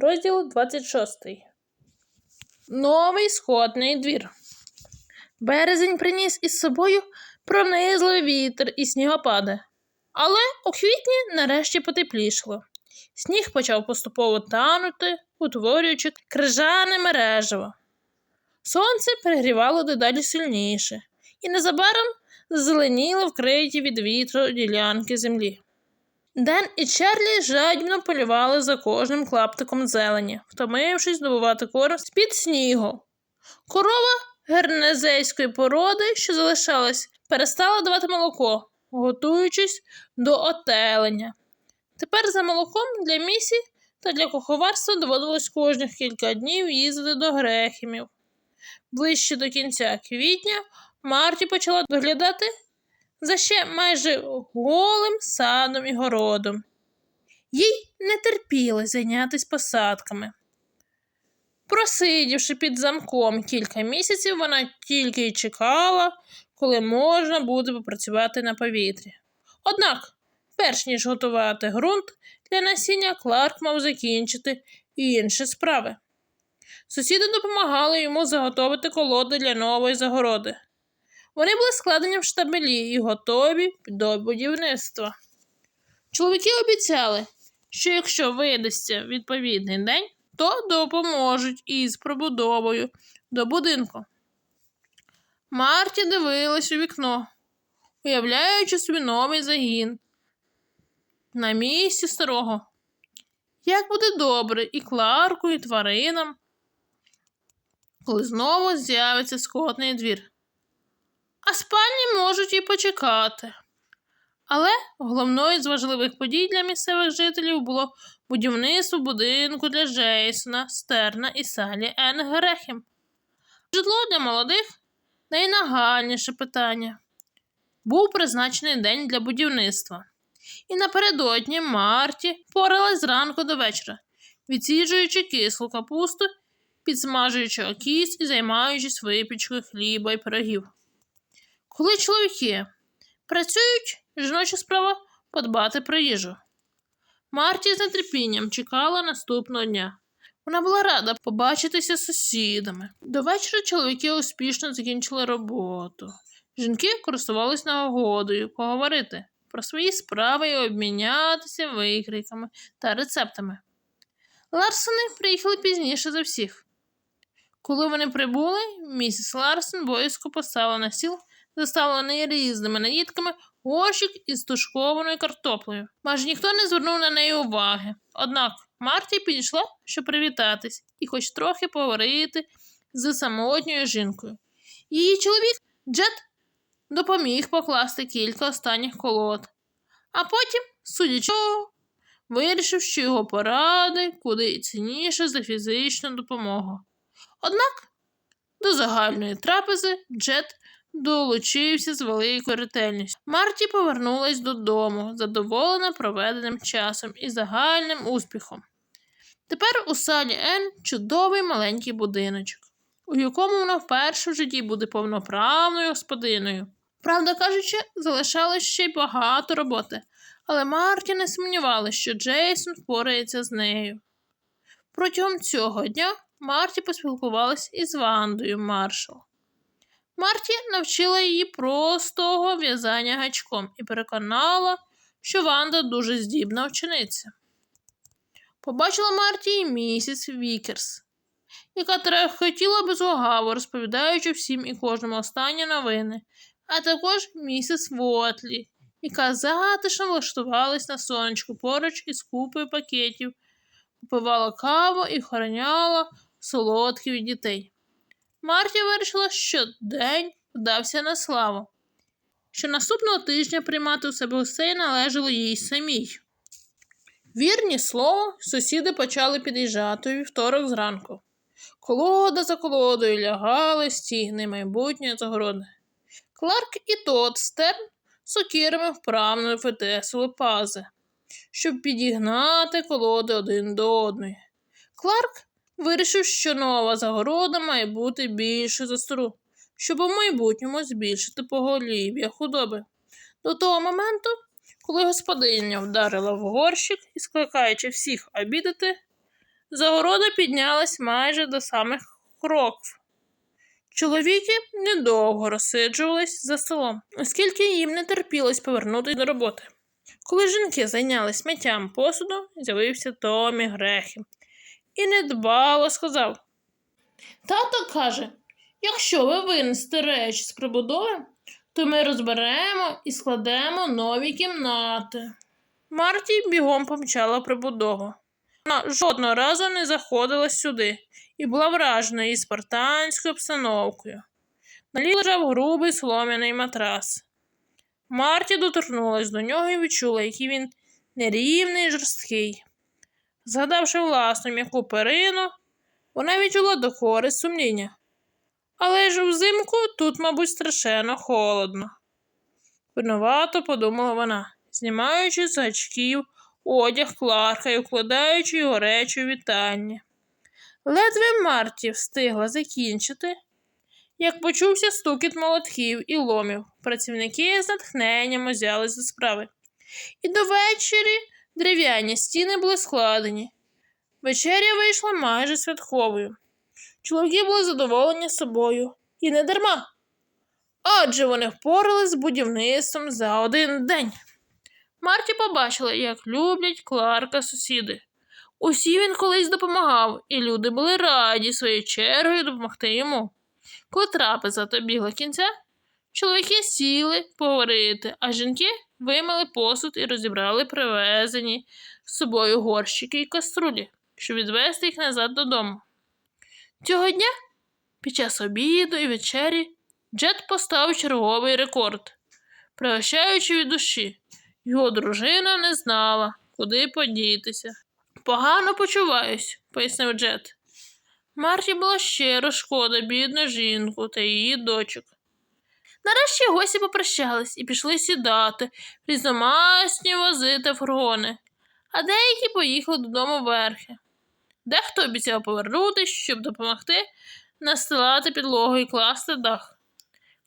Розділ 26. Новий сходний двір. Березень приніс із собою пронизливий вітер і снігопади. Але у квітні нарешті потеплішало. Сніг почав поступово танути, утворюючи крижане мережево. Сонце перегрівало дедалі сильніше, і незабаром зеленіло вкриті від вітру ділянки землі. Ден і Чарлі жадібно полювали за кожним клаптиком зелені, втомившись добувати корм з-під снігу. Корова гернезейської породи, що залишалась, перестала давати молоко, готуючись до отелення. Тепер за молоком для місі та для куховарства доводилось кожних кілька днів їздити до грехімів. Ближче до кінця квітня Марті почала доглядати за ще майже голим садом і городом. Їй не терпілось зайнятися посадками. Просидівши під замком кілька місяців, вона тільки й чекала, коли можна буде попрацювати на повітрі. Однак, перш ніж готувати ґрунт для насіння, Кларк мав закінчити і інші справи. Сусіди допомагали йому заготовити колоди для нової загороди. Вони були складені в штабелі і готові до будівництва. Чоловіки обіцяли, що якщо видасться відповідний день, то допоможуть із пробудовою до будинку. Марті дивилась у вікно, уявляючи собі новий загін на місці старого. Як буде добре і Кларку, і тваринам, коли знову з'явиться скотний двір а спальні можуть і почекати. Але головною з важливих подій для місцевих жителів було будівництво будинку для Джейсона, Стерна і Салі Ен Грехем. Житло для молодих найнагальніше питання. Був призначений день для будівництва. І напередодні Марті поралась зранку до вечора, відсіджуючи кислу капусту, підсмажуючи окіс і займаючись випічкою хліба і пирогів. Коли чоловіки працюють, жіноча справа подбати про їжу. Марті з нетерпінням чекала наступного дня. Вона була рада побачитися з сусідами. До вечора чоловіки успішно закінчили роботу. Жінки користувались нагодою поговорити про свої справи і обмінятися викриками та рецептами. Ларсони приїхали пізніше за всіх. Коли вони прибули, місіс Ларсон боязко поставила на стіл заставлений різними наїдками горщик із тушкованою картоплею. Майже ніхто не звернув на неї уваги. Однак Марті підійшла, щоб привітатись і хоч трохи поговорити з самотньою жінкою. Її чоловік Джет допоміг покласти кілька останніх колод, а потім, судячи, вирішив, що його поради куди цінніше за фізичну допомогу. Однак до загальної трапези Джет долучився з великою ретельністю. Марті повернулась додому, задоволена проведеним часом і загальним успіхом. Тепер у салі Ен чудовий маленький будиночок, у якому вона вперше в житті буде повноправною господиною. Правда кажучи, залишалось ще й багато роботи, але Марті не сумнівалася, що Джейсон впорається з нею. Протягом цього дня Марті поспілкувалась із Вандою Маршал. Марті навчила її простого в'язання гачком і переконала, що Ванда дуже здібна вчениця. Побачила Марті і місіс Вікерс, яка трехотіла безугаво, розповідаючи всім і кожному останні новини, а також місіс Вотлі, яка затишно влаштувалась на сонечку поруч із купою пакетів, попивала каву і охороняла солодкі від дітей. Марті вирішила, що день вдався на славу, що наступного тижня приймати у себе гостей належало їй самій. Вірні слово, сусіди почали під'їжджати у вівторок зранку. Колода за колодою лягали стігни майбутньої загороди. Кларк і тот стерн сокирами вправно витесили пази, щоб підігнати колоди один до одної. Кларк Вирішив, що нова загорода має бути більше за стару, щоб у майбутньому збільшити поголів'я худоби. До того моменту, коли господиня вдарила в горщик і, скликаючи всіх обідати, Загорода піднялась майже до самих кроків. Чоловіки недовго розсиджувались за столом, оскільки їм не терпілось повернутися до роботи. Коли жінки зайнялись миттям посуду, з'явився Томі Грехі і недбало сказав: Тато каже, якщо ви винесете речі з прибудови, то ми розберемо і складемо нові кімнати. Марті бігом помчала прибудову. Вона жодного разу не заходила сюди і була вражена її спартанською обстановкою. На лі лежав грубий солом'яний матрас. Марті доторкнулась до нього і відчула, який він нерівний і жорсткий. Згадавши власну м'яку перину, вона відчула докори сумління. Але ж взимку тут, мабуть, страшенно холодно. Винувато подумала вона, знімаючи з гачків одяг Кларка і вкладаючи його речі у вітальні. Ледве Марті встигла закінчити, як почувся стукіт молотків і ломів. Працівники з натхненням узялись до справи. І до вечері дерев'яні стіни були складені. Вечеря вийшла майже святковою. Чоловіки були задоволені собою і не дарма. Адже вони впорались з будівництвом за один день. Марті побачила, як люблять Кларка сусіди. Усі він колись допомагав, і люди були раді своєю чергою допомогти йому. Коли трапеза добігла кінця, чоловіки сіли поговорити, а жінки вимили посуд і розібрали привезені з собою горщики і каструлі, щоб відвести їх назад додому. Цього дня, під час обіду і вечері, Джет поставив черговий рекорд, пригощаючи від душі. Його дружина не знала, куди подітися. Погано почуваюсь, пояснив Джет. Марті була щиро шкода бідну жінку та її дочок. Нарешті гості попрощались і пішли сідати різномасні вози та фургони, а деякі поїхали додому верхи. Дехто обіцяв повернутися, щоб допомогти настилати підлогу і класти дах.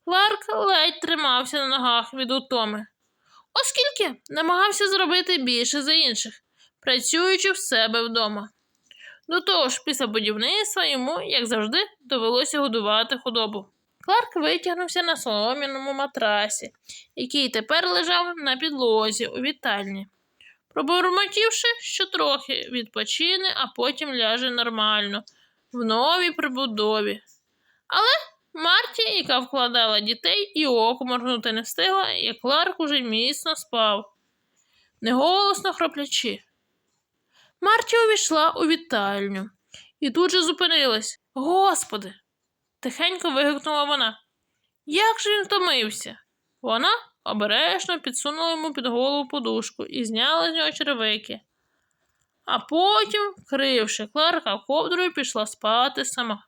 Кларк ледь тримався на ногах від утоми, оскільки намагався зробити більше за інших, працюючи в себе вдома. До того ж, після будівництва йому, як завжди, довелося годувати худобу. Кларк витягнувся на солом'яному матрасі, який тепер лежав на підлозі у вітальні. Пробурмотівши, що трохи відпочине, а потім ляже нормально, в новій прибудові. Але Марті, яка вкладала дітей, і оку моргнути не встигла, як Кларк уже міцно спав, неголосно хроплячи. Марті увійшла у вітальню і тут же зупинилась. Господи! Тихенько вигукнула вона. Як же він втомився? Вона обережно підсунула йому під голову подушку і зняла з нього черевики. А потім, кривши Кларка ковдрою, пішла спати сама.